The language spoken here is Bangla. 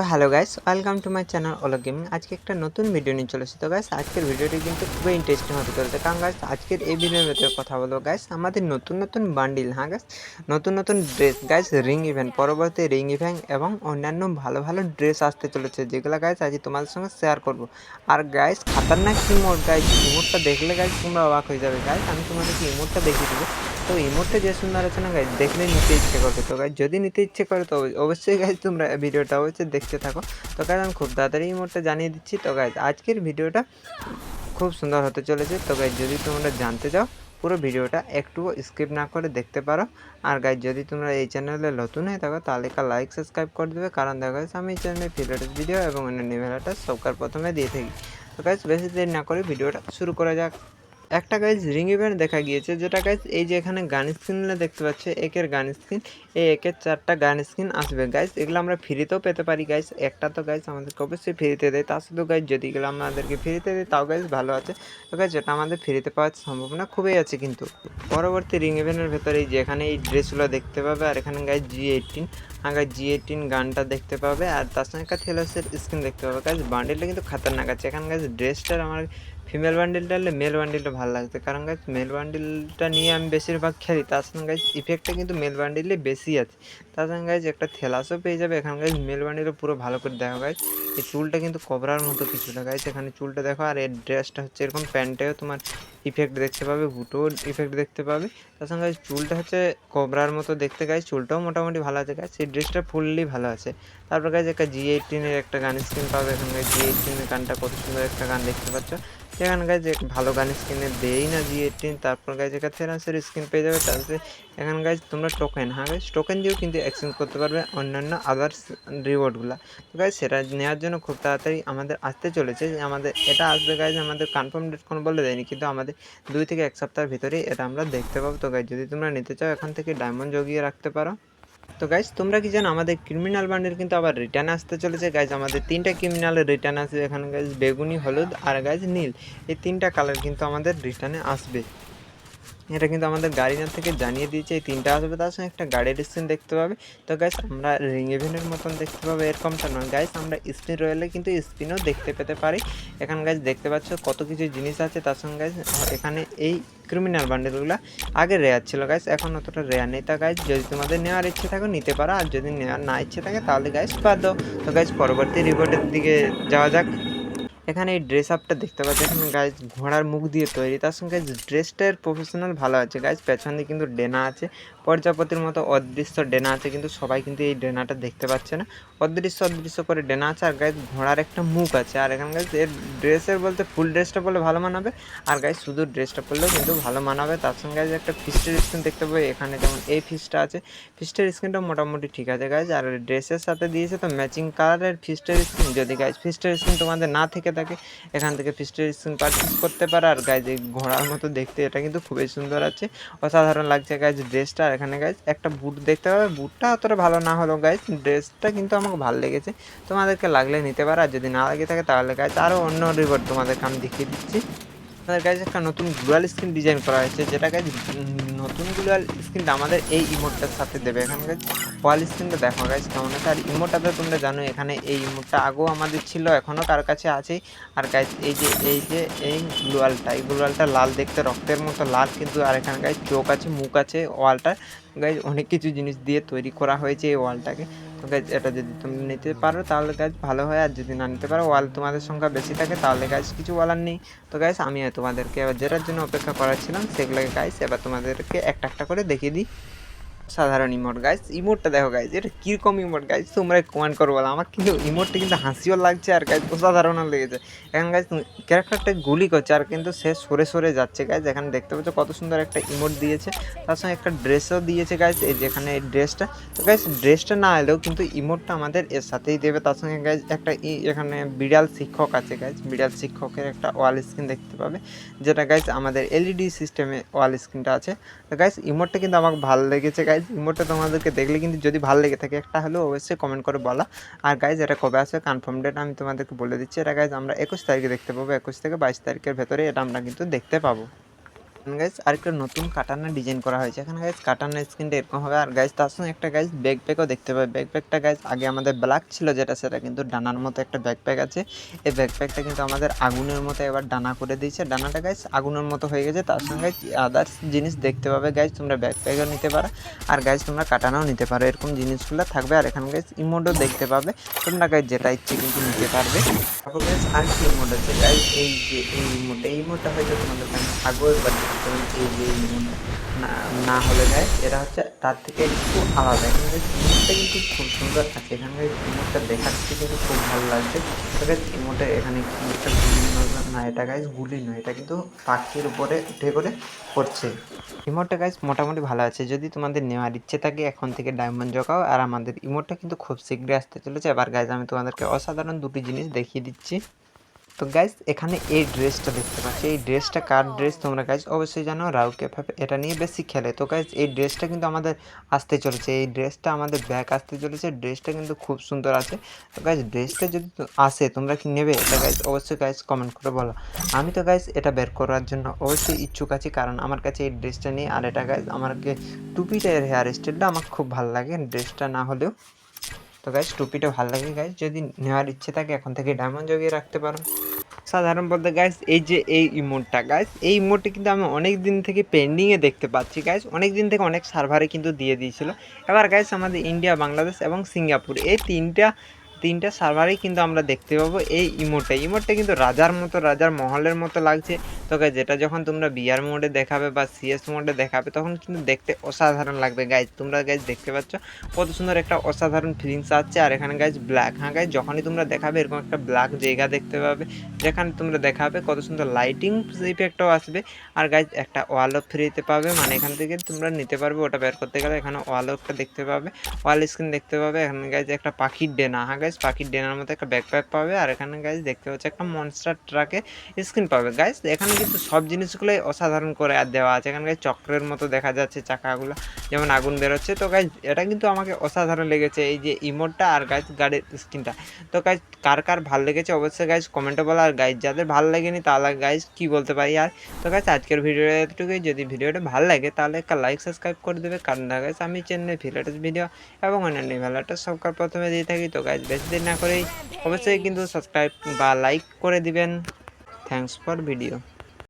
তো hello guys, welcome to my channel ওলো gaming. আজকে একটা নতুন ভিডিও নিয়ে চলেছি তো গাইস, আজকের ভিডিওটি কিন্তু খুবই ইন্টারেস্টিং হতে চলেছে। কারণ গাইস, আজকের এই ভিডিওর ভিতরে কথা বলব গাইস, আমাদের নতুন নতুন বান্ডিল হ্যাঁ গাইস? নতুন নতুন ড্রেস গাইস রিং ইভেন্ট পরবর্তী রিং ইভেন্ট এবং অন্যান্য ভালো ভালো ড্রেস আসতে চলেছে, যেগুলো গাইস আজ তোমাদের সঙ্গে শেয়ার করব। আর গাইস, খাতারনাক ইমোট গাইস ইমোটটা দেখলে গাইস তোমরা অবাক হয়ে যাবে। গাইস, আমি তোমাদেরকে ইমোটটা দেখিয়ে দেবো। তো ইমোটটা যে সুন্দর আছে না গাইজ দেখলে নিতে ইচ্ছে করবে। তো গাইজ যদি নিতে ইচ্ছে করে, তো অবশ্যই গাইজ তোমরা ভিডিওটা অবশ্যই দেখতে থাকো। তো গাইজ আমি খুব তাড়াতাড়ি ইমোটটা জানিয়ে দিচ্ছি, তো গাইজ আজকের ভিডিওটা খুব সুন্দর হতে চলেছে। তো গাইজ যদি তোমরা জানতে চাও, পুরো ভিডিওটা একটু স্কিপ না করে দেখতে পারো। আর গাইজ যদি তোমরা এই চ্যানেলে নতুন হয়ে থাকো, তাহলে একটা লাইক সাবস্ক্রাইব করে দেবে। কারণ, দেখা যাচ্ছে আমি এই চ্যানেলে ফিল্টার ভিডিও এবং অন্যান্য ভিডিওটা সবকার প্রথমে দিয়ে থাকি। তো গাইজ বেশি দেরি না করে ভিডিওটা শুরু করা যাক। একটা গাইজ রিং ইভেন্ট দেখা গিয়েছে, যেটা গাইজ এই যে এখানে গান স্ক্রিনে দেখতে পাচ্ছে, একের গান স্ক্রিন এই একের চারটা গান স্ক্রিন আসবে। গাইজ এগুলো আমরা ফ্রিতেও পেতে পারি। গাইজ একটা তো গাইজ আমাদেরকে অবশ্যই ফ্রিতে দেয়। তা শুধু গাইজ যদি এগুলো আমাদেরকে ফ্রিতে দেয়, তাও গাইজ ভালো আছে। তো গাইজ যেটা আমাদের ফ্রিতে পাওয়ার সম্ভাবনা খুবই আছে কিন্তু। পরবর্তী রিং ইভেন্টের ভেতরে এই যে এখানে এই ড্রেসগুলো দেখতে পাবে, আর এখানে গাইজ জি এইটিন আগে জি এইটিন গানটা দেখতে পাবে, আর তার সঙ্গে একটা থেলাসের স্ক্রিন দেখতে পাবে। গাইজ বান্ডেলটা কিন্তু খাতারনাক আছে। এখানে গাইজ ড্রেসটার আমার ফিমেল বান্ডিলটা হলে মেল বান্ডিলটা ভালো লাগছে। কারণ গাছ মেল বান্ডিলটা নিয়ে আমি বেশিরভাগ খেলি, তার সঙ্গে গাছ ইফেক্টটা কিন্তু মেল বান্ডিলে বেশি আছে। তার সঙ্গে গাছ একটা থেলাসও পেয়ে যাবে, এখানে গাছ মেল বান্ডিলও পুরো ভালো করে দেখো গাছ এই চুলটা কিন্তু কবরার মতো কিছুটা গাছ এখানে চুলটা দেখো, আর এর ড্রেসটা হচ্ছে এরকম প্যান্টেও তোমার ইফেক্ট দেখতে পাবে বুটোও ইফেক্ট দেখতে পাবে। তার সঙ্গে চুলটা হচ্ছে কবরার মতো দেখতে গাছ চুলটাও মোটামুটি ভালো আছে গাছ এই ড্রেসটা ফুললি ভালো আছে। তারপর গাছ একটা জি এইটিনের একটা গান স্ক্রিন পাবে, এখানে জি এইটিনের গানটা কত সুন্দর একটা গান দেখতে পাচ্ছ। এখানে গাছ ভালো গান স্ক্রিনে দেই না জি এইটিন তারপর গাছ এখানে থেরাসের স্ক্রিন পেয়ে যাবে তারপরে এখানে গাছ তোমরা টোকেন হ্যাঁ গাছ টোকেন দিয়েও কিন্তু এক্সচেঞ্জ করতে পারবে অন্যান্য আদার্স রিওয়ার্ডগুলো তো গাছ সেটা নেওয়ার জন্য খুব তাড়াতাড়ি আমাদের আসতে চলেছে। যে আমাদের, এটা আসবে গাছ আমাদের কনফার্ম ডেট কোনো বলে দেয়নি, কিন্তু আমাদের দুই থেকে এক সপ্তাহের ভিতরেই এটা আমরা দেখতে পাবো। তো গাছ যদি তোমরা নিতে চাও, এখান থেকে ডায়মন্ড জগিয়ে রাখতে পারো। তো গাইজ তোমরা কি জানো, আমাদের ক্রিমিনাল বান্ডেল কিন্তু আবার রিটার্ন আসতে চলেছে। গাইজ আমাদের তিনটা ক্রিমিনালের রিটার্ন আসবে এখানে গাইজ বেগুনি, হলুদ আর গাইজ নীল। এই তিনটা কালার কিন্তু আমাদের রিটার্নে আসবে। এটা কিন্তু আমাদের গাড়িনার থেকে জানিয়ে দিয়েছে। এই তিনটা আসবে, তার সঙ্গে একটা গাড়ির স্ক্রিন দেখতে পাবে। তো গাইস আমরা রিং ইভেন্টের মতন দেখতে পাবো, এরকমটা নয়। গাইস আমরা স্পিন রয়েলে কিন্তু স্পিনও দেখতে পেতে পারি। এখানে গাইস দেখতে পাচ্ছ কত কিছু জিনিস আছে। তার সঙ্গে গাইস এখানে এই ক্রিমিনাল বান্ডেলগুলো আগে রেয়ার ছিল। গাইস এখন অতটা রেয়ার নেই। তা গাইস যদি তোমাদের নেওয়ার ইচ্ছে থাকে, নিতে পারো। আর যদি নেওয়ার না ইচ্ছে থাকে, তাহলে গাইস বাদ দাও। তো গাইস পরবর্তী রিপোর্টের দিকে যাওয়া যাক। এখানে এই ড্রেস আপটা দেখতে পাচ্ছি। এখানে গাইজ ঘোড়ার মুখ দিয়ে তৈরি। তার সঙ্গে ড্রেসটার প্রফেশনাল ভালো আছে। গাইজ পেছন দিয়ে কিন্তু ডেনা আছে। পর্যাপতির মতো অদৃশ্য ডেনা আছে। কিন্তু সবাই কিন্তু এই ডেনাটা দেখতে পাচ্ছে না। অদৃশ্য অদৃশ্য করে ডেনা আছে। আর গাইজ ঘোড়ার একটা মুখ আছে। আর এখানে গাইজ এর ড্রেসের বলতে ফুল ড্রেসটা পরলে ভালো মানাবে। আর গাইজ শুধু ড্রেসটা পরলেও কিন্তু ভালো মানাবে। তার সঙ্গে গাইজ একটা ফিস্টের স্ক্রিন দেখতে পাবে। এখানে যেমন এই ফিস্টটা আছে। ফিস্টের স্ক্রিনটা মোটামুটি ঠিক আছে গাইজ আর ড্রেসের সাথে দিয়েছে তো ম্যাচিং কালারের ফিস্টের স্ক্রিন যদি গাইজ ফিস্টের স্ক্রিন তোমাদের না থেকে থাকে, এখান থেকে ফিস্টের স্ক্রিন পারচেস করতে পারো। আর গাইজ এই ঘোড়ার মতো দেখতে এটা কিন্তু খুবই সুন্দর আছে। অসাধারণ লাগছে গাইজ ড্রেসটা আর এখানে গাইজ একটা বুট দেখতে পাবে। বুটটা অতটা ভালো না হলেও গাইজ ড্রেসটা কিন্তু আমাকে ভালো লেগেছে। তোমাদেরকে লাগলে নিতে পারো। আর যদি না লাগে থাকে তাহলে গাইজ আরও অন্য রিপোর্ট তোমাদেরকে আমি দেখিয়ে দিচ্ছি। আমাদের কাছে একটা নতুন গ্লোয়াল স্ক্রিন ডিজাইন করা হয়েছে, যেটা গাইজ নতুন গ্লোয়াল স্ক্রিনটা আমাদের এই ইমোটটার সাথে দেবে। এখানে গাইজ স্ক্রিনটা দেখো গাইজ কেমন আছে? আর ইমোটা তো তোমরা জানো এখানে এই ইমোটটা আগেও আমাদের ছিল, এখনও কার কাছে আছে? আর গাইজ এই যে এই যে, এই গ্লোয়ালটা এই গ্লোয়ালটা লাল দেখতে, রক্তের মতো লাল কিন্তু, আর এখানে গাইজ চোখ আছে, মুখ আছে, ওয়ালটা। গাইজ অনেক কিছু জিনিস দিয়ে তৈরি করা হয়েছে এই ওয়ালটাকে। তো গাইজ এটা যদি তুমি নিতে পারো, তাহলে গাইজ ভালো হয়। আর যদি না নিতে পারো, ওয়াল তোমাদের সংখ্যা বেশি থাকে, তাহলে গাইজ কিছু বলার নেই। তো গাইজ আমি তোমাদেরকে এবার যেটার জন্য অপেক্ষা করাচ্ছিলাম, সেগুলোকে গাইজ এবার তোমাদেরকে একটা একটা করে দেখিয়ে দিই। সাধারণ ইমোট গাইজ ইমোটটা দেখো গাইজ এটা কীরকম ইমোট গাইজ তোমরা কমেন্ট করো বলো। আমার কিন্তু ইমোটটা কিন্তু হাসিও লাগছে আর গাইজ অসাধারণও লেগেছে। এখন গাইজ ক্যারেক্টারটা গুলি করছে আর কিন্তু সে সরে সরে যাচ্ছে গাইজ এখানে দেখতে পাচ্ছ কত সুন্দর একটা ইমোট দিয়েছে। তার সঙ্গে একটা ড্রেসও দিয়েছে গাইজ এই যেখানে এই ড্রেসটা তো গাইজ ড্রেসটা না এলেও কিন্তু ইমোটটা আমাদের এর সাথেই দেবে। তার সঙ্গে গাইজ একটা এখানে বিড়াল শিক্ষক আছে গাইজ বিড়াল শিক্ষকের একটা ওয়াল স্ক্রিন দেখতে পাবে। যেটা গাইজ আমাদের এলইডি সিস্টেমে ওয়াল স্ক্রিনটা আছে। তো গাইজ ইমোটটা কিন্তু আমাকে ভালো লেগেছে গাইজ ইমোটটা তোমাদেরকে দেখলে কিন্তু যদি ভালো লেগে থাকে একটা হলেও অবশ্যই কমেন্ট করে বলা। আর গাইজ এটা কবে আসবে কনফার্ম ডেট আমি তোমাদেরকে বলে দিচ্ছি। এটা গাইজ আমরা একুশ তারিখে দেখতে পাবো। একুশ থেকে বাইশ তারিখের ভেতরে এটা আমরা কিন্তু দেখতে পাবো। গাইজ আরেকটা নতুন কাটানা ডিজাইন করা হয়েছে। এখানে গাইজ কাটানা স্ক্রিনটা এরকম হবে। আর গাইজ তার সঙ্গে একটা গাইজ ব্যাকপ্যাকও দেখতে পাবে। ব্যাকপ্যাকটা গাইজ আগে আমাদের ব্ল্যাক ছিল যেটা, সেটা কিন্তু ডানার মতো একটা ব্যাকপ্যাক আছে। এই ব্যাকপ্যাকটা কিন্তু আমাদের আগুনের মতো এবার ডানা করে দিয়েছে। ডানাটা গাইজ আগুনের মতো হয়ে গেছে। তার সঙ্গে আদার্স জিনিস দেখতে পাবে। গাইজ তোমরা ব্যাকপ্যাকও নিতে পারো। আর গাইজ তোমরা কাটানাও নিতে পারো। এরকম জিনিসগুলো থাকবে। আর এখানে গাইজ ইমোডও দেখতে পাবে। তোমরা গাইজ যেটা ইচ্ছে কিন্তু নিতে পারবে। আর কি ইমোড আছে? গাইজ এই যে, এই ইমোডটা এই ইমোডটা হয়তো তোমাদের আগেও একবার না হলে গাইজ এটা হচ্ছে তার থেকে একটু আলাদা। এখানে ইমোডটা কিন্তু খুব সুন্দর আছে এখানে ইমোডটা দেখাচ্ছে কিন্তু খুব ভালো লাগছে। ইমোটে এখানে একটা গুলি না এটা গাইজ গুলি নয়। এটা কিন্তু পাখির উপরে উঠে করে পড়ছে ইমোটটা গাইজ মোটামুটি ভালো আছে। যদি তোমাদের নেওয়ার ইচ্ছে থাকে, এখন থেকে ডায়মন্ড জোগাও। আর আমাদের ইমোটটা কিন্তু খুব শীঘ্রই আসতে চলেছে। এবার গাইজ আমি তোমাদেরকে অসাধারণ দুটি জিনিস দেখিয়ে দিচ্ছি। তো গাইজ এখানে এই ড্রেসটা দেখতে পাচ্ছি। এই ড্রেসটা কার ড্রেস তোমরা গাইজ অবশ্যই জানো রাউ ক্যাফে এটা নিয়ে বেশি খেলে। তো গাইজ এই ড্রেসটা কিন্তু আমাদের আসতে চলেছে। এই ড্রেসটা আমাদের ব্যাক আসতে চলেছে। ড্রেসটা কিন্তু খুব সুন্দর আছে। তো গাইজ ড্রেসটা যদি আসে, তোমরা কি নেবে? এটা গাইজ অবশ্যই গাইজ কমেন্ট করে বলো। আমি তো গাইজ এটা বের করার জন্য অবশ্যই ইচ্ছুক আছি, কারণ আমার কাছে এই ড্রেসটা নিয়ে আর এটা গাইজ আমাকে টুপিটা, এর হেয়ার স্টাইলটা আমার খুব ভালো লাগে ড্রেসটা না হলেও। তো গাইজ টুপিটা ভালো লাগে গাইজ যদি নেওয়ার ইচ্ছে থাকে, এখন থেকে ডায়মন্ড জগিয়ে রাখতে পারো। সাধারণ বলতে গাইস এই যে এই ইমোটটা গাইস এই ইমোটটা কিন্তু আমি অনেক দিন থেকে পেন্ডিংয়ে দেখতে পাচ্ছি গাইস অনেক দিন থেকে অনেক সার্ভারে কিন্তু দিয়ে দিয়েছিল। এবার গাইস আমাদের ইন্ডিয়া বাংলাদেশ এবং সিঙ্গাপুর এই তিনটা তিনটা সার্ভারেই কিন্তু আমরা দেখতে পাবো এই ইমোটটা ইমোটটা কিন্তু রাজার মতো, রাজার মহলের মতো লাগছে। তো গাইজ যেটা যখন তোমরা বিয়ার মোডে দেখাবে বা সিএস মোডে দেখাবে, তখন কিন্তু দেখতে অসাধারণ লাগবে। গাইজ তোমরা গাইজ দেখতে পাচ্ছ কত সুন্দর একটা অসাধারণ ফিলিংস আসছে। আর এখানে গাইজ ব্ল্যাক হ্যাঁ গাইজ যখনই তোমরা দেখাবে এরকম একটা ব্ল্যাক জায়গা দেখতে পাবে, যেখানে তোমরা দেখাবে কত সুন্দর লাইটিং ইফেক্টও আসবে। আর গাইজ একটা ওয়ালও ফ্রিতে পাবে মানে এখান থেকে তোমরা নিতে পারবে, ওটা বের করতে গেলে এখানে ওয়ালও একটা দেখতে পাবে ওয়াল স্ক্রিন দেখতে পাবে। এখানে গাইজ একটা পাখির ডেনা হ্যাঁ পাখির ডেনার মতো একটা ব্যাকপ্যাক পাবে। আর এখানে গাইজ দেখতে পাচ্ছে একটা মনস্টার ট্রাকে স্ক্রিন পাবে। গাইজ এখানে কিন্তু সব জিনিসগুলোই অসাধারণ করে আর দেওয়া আছে। এখানে গাইজ চক্রের মতো দেখা যাচ্ছে চাকাগুলো, যেমন আগুন বেরোচ্ছে। তো গাইজ এটা কিন্তু আমাকে অসাধারণ লেগেছে এই যে ইমোটটা আর গাইজ গাড়ির স্ক্রিনটা তো গাইজ কার কার ভালো লেগেছে অবশ্যই গাইজ কমেন্টে বলো। আর গাইজ যাদের ভালো লাগেনি, তাহলে গাইজ কি বলতে পারি আর? তো গাইজ আজকের ভিডিওটা এতটুকুই যদি ভিডিওটা ভালো লাগে, তাহলে একটা লাইক সাবস্ক্রাইব করে দেবে। কারণ গাইজ আমি চ্যানেলে ভিডিওটা ভিডিও এবং অন্যান্য ভিডিওটা সবকার প্রথমে দিয়ে থাকি। তো গাইজ বেশি দিন না করেই অবশ্যই কিন্তু সাবস্ক্রাইব বা লাইক করে দিবেন। Thanks for video